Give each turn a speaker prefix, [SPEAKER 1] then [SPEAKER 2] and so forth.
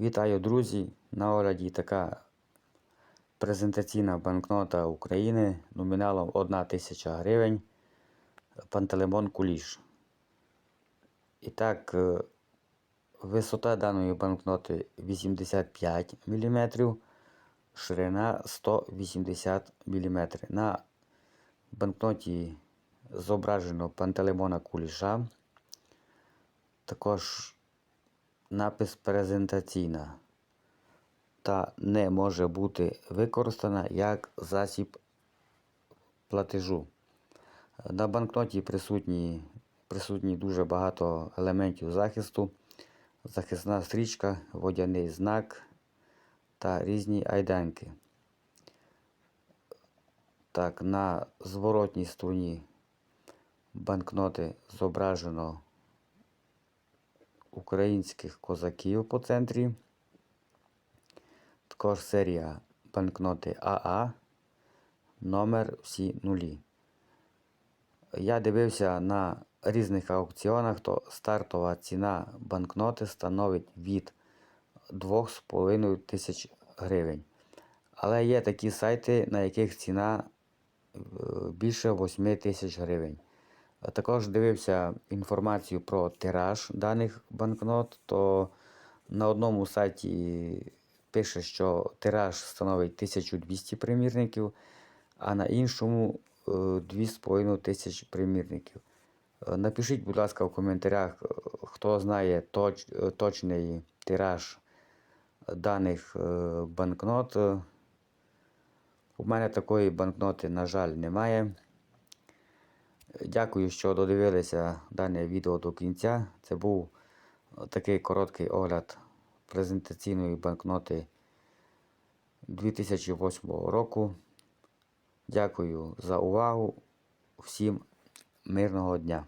[SPEAKER 1] Вітаю, друзі! На огляді така презентаційна банкнота України номіналом 1 тисяча гривень Пантелеймон Куліш. І так, е, висота даної банкноти 85 мм, ширина 180 мм. На банкноті зображено Пантелеймона Куліша. Також напис презентаційна та не може бути використана як засіб платежу. На банкноті присутні, присутні дуже багато елементів захисту, захисна стрічка, водяний знак та різні айданки. Так, на зворотній стороні банкноти зображено українських козаків по центрі. Також серія банкноти АА. Номер всі нулі. Я дивився на різних аукціонах, то стартова ціна банкноти становить від 2,5 тисяч гривень. Але є такі сайти, на яких ціна е, більше 8 тисяч гривень. Також дивився інформацію про тираж даних банкнот, то на одному сайті пише, що тираж становить 1200 примірників, а на іншому 2,5 тисяч примірників. Е, Напишіть, будь ласка, в коментарях, е, хто знає точ, е, точний тираж даних е, банкнот. У мене такої банкноти, на жаль, немає. Дякую, що додивилися дане відео до кінця. Це був такий короткий огляд презентаційної банкноти 2008 року. Дякую за увагу. Всім мирного дня!